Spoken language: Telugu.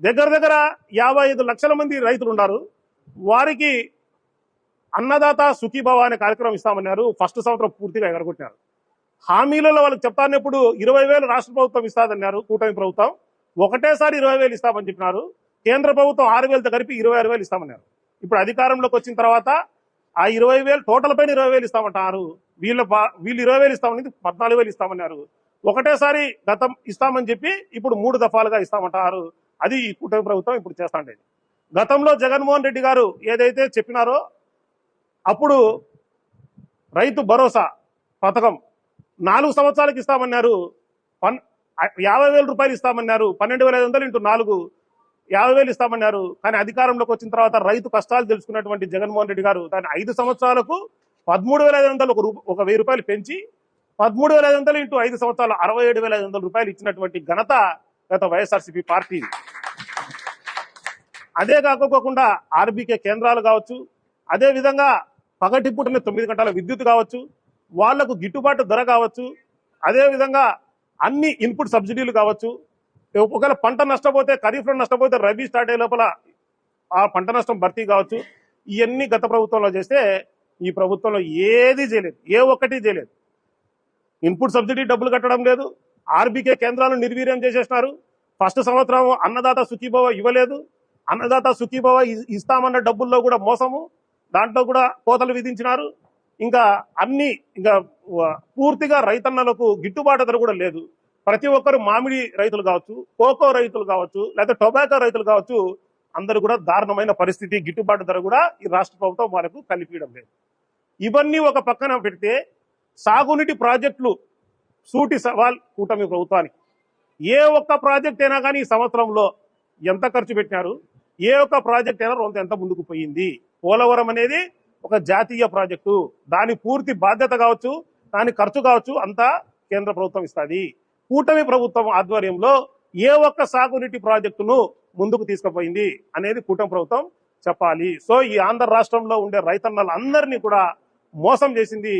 దగ్గర దగ్గర యాభై ఐదు లక్షల మంది రైతులు ఉన్నారు. వారికి అన్నదాత సుఖీభవ అనే కార్యక్రమం ఇస్తామన్నారు. ఫస్ట్ సంవత్సరం పూర్తిగా ఎగరగొట్టినారు. హామీలలో వాళ్ళకి చెప్తానప్పుడు ఇరవై వేలు రాష్ట్ర ప్రభుత్వం ఇస్తాదన్నారు కూటమి ప్రభుత్వం. ఒకటేసారి ఇరవై వేలు ఇస్తామని చెప్పినారు. కేంద్ర ప్రభుత్వం ఆరు వేలతో కలిపి ఇరవై ఆరు వేలు ఇస్తామన్నారు. ఇప్పుడు అధికారంలోకి వచ్చిన తర్వాత ఆ ఇరవై వేలు టోటల్ పైన ఇరవై వేలు ఇస్తామంటారు వీళ్ళ వీళ్ళు ఇరవై వేలు ఇస్తామని పద్నాలుగు వేలు ఇస్తామన్నారు. ఒకటేసారి గతం ఇస్తామని చెప్పి ఇప్పుడు మూడు దఫాలుగా ఇస్తామంటారు అది ఈ కూటమి ప్రభుత్వం ఇప్పుడు చేస్తా ఉండేది. గతంలో జగన్మోహన్ రెడ్డి గారు ఏదైతే చెప్పినారో అప్పుడు రైతు భరోసా పథకం నాలుగు సంవత్సరాలకు ఇస్తామన్నారు పన్ యాభై వేల రూపాయలు ఇస్తామన్నారు పన్నెండు వేల ఐదు వందలు ఇంటూ నాలుగు యాభై వేలు ఇస్తామన్నారు. కానీ అధికారంలోకి వచ్చిన తర్వాత రైతు కష్టాలు తెలుసుకున్నటువంటి జగన్మోహన్ రెడ్డి గారు దాని ఐదు సంవత్సరాలకు పదమూడు వేల ఐదు వందలు ఒక రూ- ఒక వెయ్యి రూపాయలు పెంచి పదమూడు వేల ఐదు వందలు ఇంటూ ఐదు సంవత్సరాలు అరవై ఏడు వేల ఐదు వందల రూపాయలు ఇచ్చినటువంటి ఘనత గత వైఎస్ఆర్సీపీ పార్టీ. అదే కాకపోకుండా ఆర్బీకే కేంద్రాలు కావచ్చు అదేవిధంగా పగటి పూటనే తొమ్మిది గంటల విద్యుత్ కావచ్చు వాళ్ళకు గిట్టుబాటు ధర కావచ్చు అదేవిధంగా అన్ని ఇన్పుట్ సబ్సిడీలు కావచ్చు. ఒకవేళ పంట నష్టపోతే ఖరీఫ్లో నష్టపోతే రబీ స్టార్ట్ అయ్యే లోపల ఆ పంట నష్టం భర్తీ కావచ్చు. ఇవన్నీ గత ప్రభుత్వంలో చేస్తే ఈ ప్రభుత్వంలో ఏది చేయలేదు ఏ ఒక్కటి చేయలేదు. ఇన్పుట్ సబ్సిడీ డబ్బులు కట్టడం లేదు ఆర్బీకే కేంద్రాలను నిర్వీర్యం చేసేసినారు. ఫస్ట్ సంవత్సరం అన్నదాత సుఖీభవ ఇవ్వలేదు. అన్నదాత సుఖీభవ ఇస్తామన్న డబ్బుల్లో కూడా మోసము. దాంట్లో కూడా కోతలు విధించినారు. ఇంకా అన్ని ఇంకా పూర్తిగా రైతన్నలకు గిట్టుబాటు ధర కూడా లేదు. ప్రతి ఒక్కరు మామిడి రైతులు కావచ్చు కోకో రైతులు కావచ్చు లేదా టొబాకో రైతులు కావచ్చు అందరూ కూడా దారుణమైన పరిస్థితి గిట్టుబాటు ధర కూడా ఈ రాష్ట్ర ప్రభుత్వం వాళ్ళకు కలిపియడం లేదు. ఇవన్నీ ఒక పక్కన పెడితే సాగునీటి ప్రాజెక్టులు సూటి సవాల్ కూటమి ప్రభుత్వానికి. ఏ ఒక్క ప్రాజెక్ట్ అయినా కానీ ఈ సంవత్సరంలో ఎంత ఖర్చు పెట్టినారు? ఏ ఒక్క ప్రాజెక్ట్ అయినా రొంత ఎంత ముందుకు పోయింది? పోలవరం అనేది ఒక జాతీయ ప్రాజెక్టు. దాని పూర్తి బాధ్యత కావచ్చు దాని ఖర్చు కావచ్చు అంతా కేంద్ర ప్రభుత్వం ఇస్తుంది. కూటమి ప్రభుత్వం ఆధ్వర్యంలో ఏ ఒక్క సాగునీటి ప్రాజెక్టును ముందుకు తీసుకుపోయింది అనేది కూటమి ప్రభుత్వం చెప్పాలి. సో ఈ ఆంధ్ర రాష్ట్రంలో ఉండే రైతన్నలందరినీ కూడా మోసం చేసింది